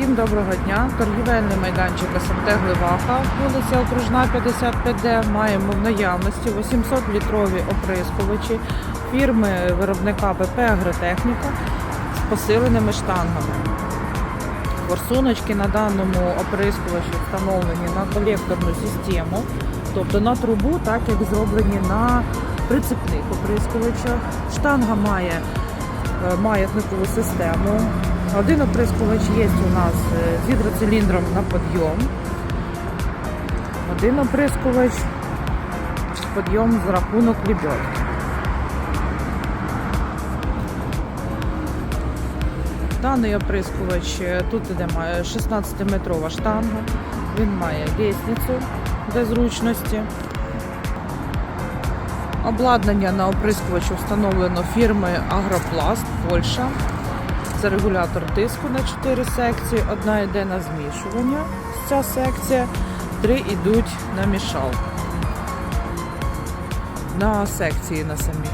Всім доброго дня. Торгівельний майданчик СМТ Гливаха, вулиця Окружна 55D. Маємо в наявності 800-літрові оприскувачі фірми виробника ПП Агротехніка з посиленими штангами. Форсуночки на даному оприскувачі встановлені на колекторну систему, тобто на трубу, так як зроблені на прицепних оприскувачах. Штанга має е, маятникову систему. Один оприскувач є у нас е, з гідроциліндром на підйом. Один оприскувач підйом за рахунок лебедки. Даний оприскувач е, тут іде 16-метрова штанга. Він має лісницю для зручності. Обладнання на оприскувачу встановлено фірми Агропласт Польща. Це регулятор тиску на 4 секції. Одна йде на змішування, ця секція, три йдуть на мішалку. На секції на самі.